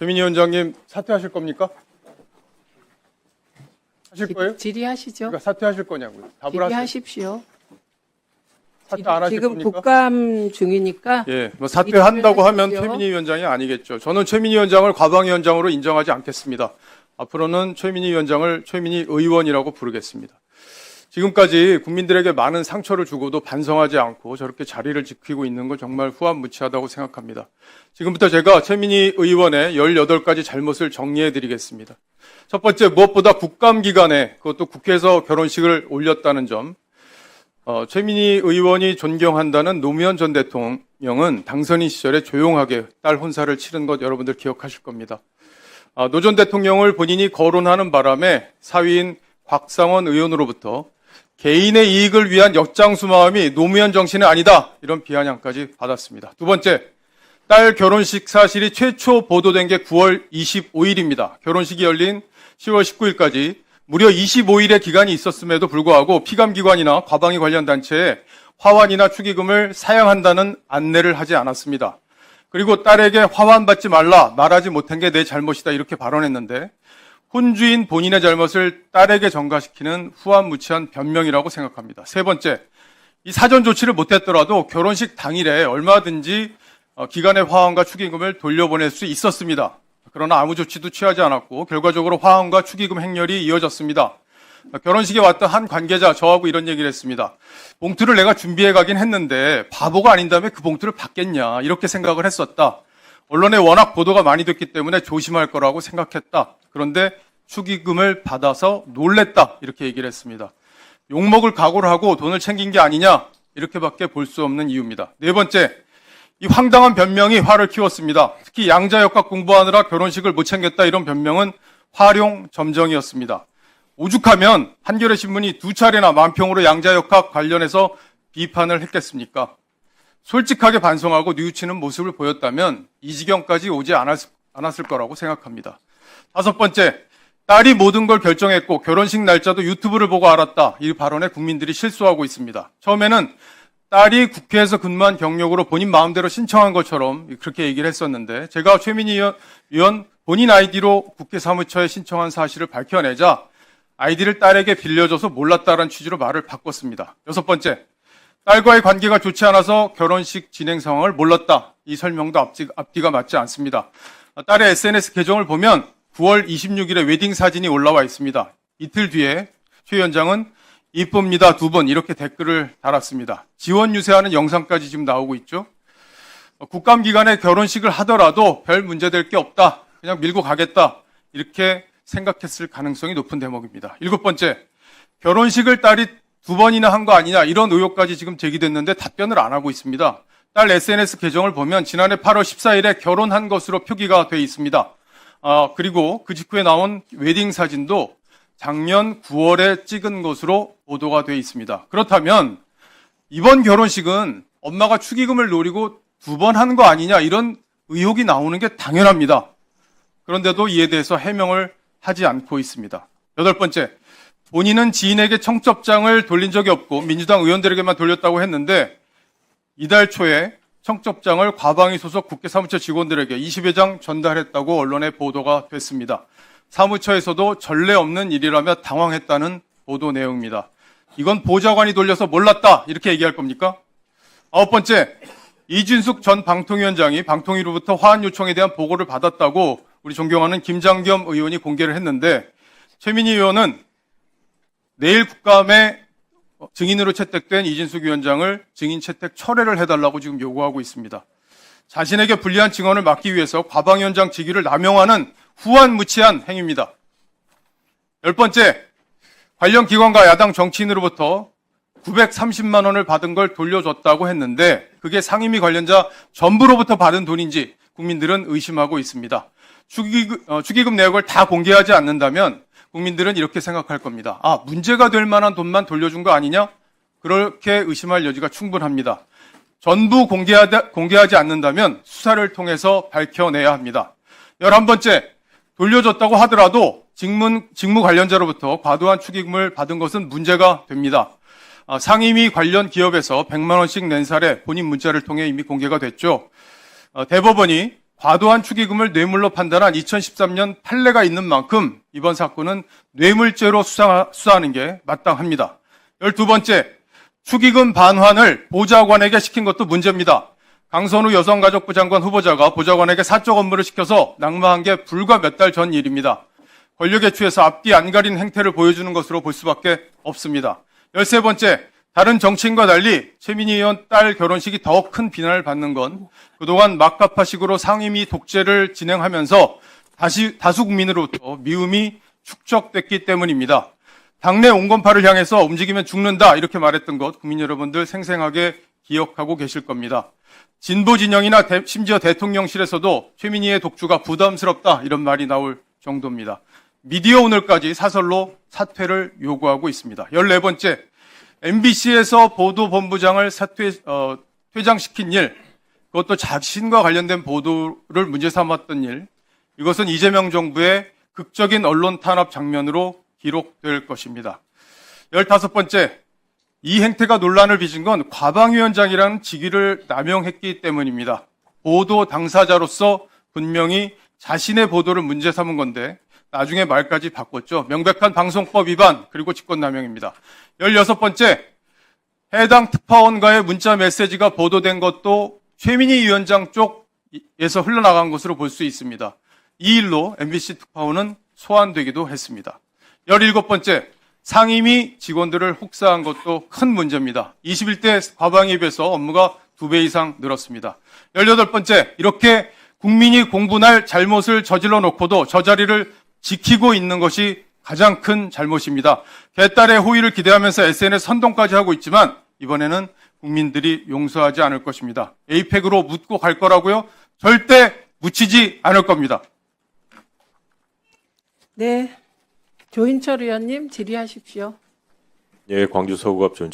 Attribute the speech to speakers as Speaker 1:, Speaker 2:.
Speaker 1: 최민희 위원장님 사퇴하실 겁니까? 하실 거예요?
Speaker 2: 질의하시죠.
Speaker 1: 그러니까 사퇴하실 거냐고요. 답을 하세요.
Speaker 2: 질의하시십시오.
Speaker 1: 사퇴 안 하실
Speaker 2: 지금
Speaker 1: 겁니까?
Speaker 2: 국감 중이니까
Speaker 1: 예, 뭐 사퇴한다고 하면
Speaker 2: 질의하십시오.
Speaker 1: 최민희 위원장이 아니겠죠. 저는 최민희 위원장을 과방위원장으로 인정하지 않겠습니다. 앞으로는 최민희 위원장을 최민희 의원이라고 부르겠습니다. 지금까지 국민들에게 많은 상처를 주고도 반성하지 않고 저렇게 자리를 지키고 있는 건 정말 후한무치하다고 생각합니다. 지금부터 제가 최민희 의원의 18가지 잘못을 정리해 드리겠습니다. 첫 번째, 무엇보다 국감 기간에 그것도 국회에서 결혼식을 올렸다는 점, 어, 최민희 의원이 존경한다는 노무현 전 대통령은 당선인 시절에 조용하게 딸 혼사를 치른 것 여러분들 기억하실 겁니다. 아, 노전 대통령을 본인이 거론하는 바람에 사위인 곽상원 의원으로부터 개인의 이익을 위한 역장수 마음이 노무현 정신은 아니다 이런 비아냥까지 받았습니다. 두 번째, 딸 결혼식 사실이 최초 보도된 게 9월 25일입니다. 결혼식이 열린 10월 19일까지 무려 25일의 기간이 있었음에도 불구하고 피감기관이나 과방위 관련 단체에 화환이나 축의금을 사양한다는 안내를 하지 않았습니다. 그리고 딸에게 화환 받지 말라 말하지 못한 게 내 잘못이다 이렇게 발언했는데 혼주인 본인의 잘못을 딸에게 전가시키는 후한무치한 변명이라고 생각합니다. 세 번째, 이 사전 조치를 못했더라도 결혼식 당일에 얼마든지 어, 기간의 화환과 축의금을 돌려보낼 수 있었습니다. 그러나 아무 조치도 취하지 않았고 결과적으로 화환과 축의금 행렬이 이어졌습니다. 결혼식에 왔던 한 관계자 저하고 이런 얘기를 했습니다. 봉투를 내가 준비해 가긴 했는데 바보가 아닌다면 그 봉투를 받겠냐 이렇게 생각을 했었다. 언론에 워낙 보도가 많이 됐기 때문에 조심할 거라고 생각했다. 그런데 축의금을 받아서 놀랬다 이렇게 얘기를 했습니다. 욕먹을 각오를 하고 돈을 챙긴 게 아니냐 이렇게밖에 볼 수 없는 이유입니다. 네 번째, 이 황당한 변명이 화를 키웠습니다. 특히 양자역학 공부하느라 결혼식을 못 챙겼다 이런 변명은 활용 점정이었습니다. 오죽하면 한겨레 신문이 두 차례나 만평으로 양자역학 관련해서 비판을 했겠습니까? 솔직하게 반성하고 뉘우치는 모습을 보였다면 이 지경까지 오지 않았, 않았을 거라고 생각합니다. 다섯 번째, 딸이 모든 걸 결정했고 결혼식 날짜도 유튜브를 보고 알았다. 이 발언에 국민들이 실수하고 있습니다. 처음에는 딸이 국회에서 근무한 경력으로 본인 마음대로 신청한 것처럼 그렇게 얘기를 했었는데 제가 최민희 의원- 본인 아이디로 국회 사무처에 신청한 사실을 밝혀내자 아이디를 딸에게 빌려줘서 몰랐다라는 취지로 말을 바꿨습니다. 여섯 번째, 딸과의 관계가 좋지 않아서 결혼식 진행 상황을 몰랐다. 이 설명도 앞뒤, 앞뒤가 맞지 않습니다. 딸의 SNS 계정을 보면 9월 26일에 웨딩 사진이 올라와 있습니다. 이틀 뒤에 최 위원장은 이쁩니다 두 번 이렇게 댓글을 달았습니다. 지원 유세하는 영상까지 지금 나오고 있죠. 어, 국감 기간에 결혼식을 하더라도 별 문제될 게 없다. 그냥 밀고 가겠다. 이렇게 생각했을 가능성이 높은 대목입니다. 일곱 번째, 결혼식을 딸이 두 번이나 한 거 아니냐 이런 의혹까지 지금 제기됐는데 답변을 안 하고 있습니다. 딸 SNS 계정을 보면 지난해 8월 14일에 결혼한 것으로 표기가 돼 있습니다. 아, 그리고 그 직후에 나온 웨딩 사진도 작년 9월에 찍은 것으로 보도가 돼 있습니다. 그렇다면 이번 결혼식은 엄마가 축의금을 노리고 두 번 한 거 아니냐 이런 의혹이 나오는 게 당연합니다. 그런데도 이에 대해서 해명을 하지 않고 있습니다. 여덟 번째, 본인은 지인에게 청첩장을 돌린 적이 없고 민주당 의원들에게만 돌렸다고 했는데 이달 초에 청첩장을 과방위 소속 국회 사무처 직원들에게 20여 장 전달했다고 언론에 보도가 됐습니다. 사무처에서도 전례 없는 일이라며 당황했다는 보도 내용입니다. 이건 보좌관이 돌려서 몰랐다 이렇게 얘기할 겁니까? 아홉 번째, 이준숙 전 방통위원장이 방통위로부터 화한 요청에 대한 보고를 받았다고 우리 존경하는 김장겸 의원이 공개를 했는데 최민희 의원은 내일 국감에 증인으로 채택된 이진숙 위원장을 증인 채택 철회를 해달라고 지금 요구하고 있습니다. 자신에게 불리한 증언을 막기 위해서 과방위원장 직위를 남용하는 후한무치한 행위입니다. 열 번째, 관련 기관과 야당 정치인으로부터 930만 원을 받은 걸 돌려줬다고 했는데 그게 상임위 관련자 전부로부터 받은 돈인지 국민들은 의심하고 있습니다. 축의금, 어, 축의금 내역을 다 공개하지 않는다면 국민들은 이렇게 생각할 겁니다. 아, 문제가 될 만한 돈만 돌려준 거 아니냐? 그렇게 의심할 여지가 충분합니다. 전부 공개하다, 공개하지 않는다면 수사를 통해서 밝혀내야 합니다. 11번째, 돌려줬다고 하더라도 직무, 직무 관련자로부터 과도한 축의금을 받은 것은 문제가 됩니다. 아, 상임위 관련 기업에서 100만 원씩 낸 사례 본인 문자를 통해 이미 공개가 됐죠. 어, 대법원이 과도한 축의금을 뇌물로 판단한 2013년 판례가 있는 만큼 이번 사건은 뇌물죄로 수사, 수사하는 게 마땅합니다. 12번째, 축의금 반환을 보좌관에게 시킨 것도 문제입니다. 강선우 여성가족부 장관 후보자가 보좌관에게 사적 업무를 시켜서 낙마한 게 불과 몇 달 전 일입니다. 권력에 취해서 앞뒤 안 가린 행태를 보여주는 것으로 볼 수밖에 없습니다. 13번째, 다른 정치인과 달리 최민희 의원 딸 결혼식이 더 큰 비난을 받는 건 그동안 막가파식으로 상임위 독재를 진행하면서 다시 다수 국민으로부터 미움이 축적됐기 때문입니다. 당내 온건파를 향해서 움직이면 죽는다 이렇게 말했던 것 국민 여러분들 생생하게 기억하고 계실 겁니다. 진보 진영이나 대- 심지어 대통령실에서도 최민희의 독주가 부담스럽다 이런 말이 나올 정도입니다. 미디어 오늘까지 사설로 사퇴를 요구하고 있습니다. 14번째, MBC에서 보도본부장을 사퇴, 어, 퇴장시킨 일, 그것도 자신과 관련된 보도를 문제 삼았던 일, 이것은 이재명 정부의 극적인 언론 탄압 장면으로 기록될 것입니다. 15번째, 이 행태가 논란을 빚은 건 과방위원장이라는 직위를 남용했기 때문입니다. 보도 당사자로서 분명히 자신의 보도를 문제 삼은 건데 나중에 말까지 바꿨죠. 명백한 방송법 위반 그리고 직권남용입니다. 16번째, 해당 특파원과의 문자 메시지가 보도된 것도 최민희 위원장 쪽에서 흘러나간 것으로 볼 수 있습니다. 이 일로 MBC 특파원은 소환되기도 했습니다. 17번째, 상임위 직원들을 혹사한 것도 큰 문제입니다. 21대 과방위에 비해서 업무가 두 배 이상 늘었습니다. 18번째, 이렇게 국민이 공분할 잘못을 저질러 놓고도 저 자리를 지키고 있는 것이 가장 큰 잘못입니다. 개딸의 호의를 기대하면서 SNS 선동까지 하고 있지만 이번에는 국민들이 용서하지 않을 것입니다. 에이펙으로 묻고 갈 거라고요? 절대 묻히지 않을 겁니다.
Speaker 2: 네. 조인철 의원님 질의하십시오.
Speaker 3: 예, 광주 서구갑 전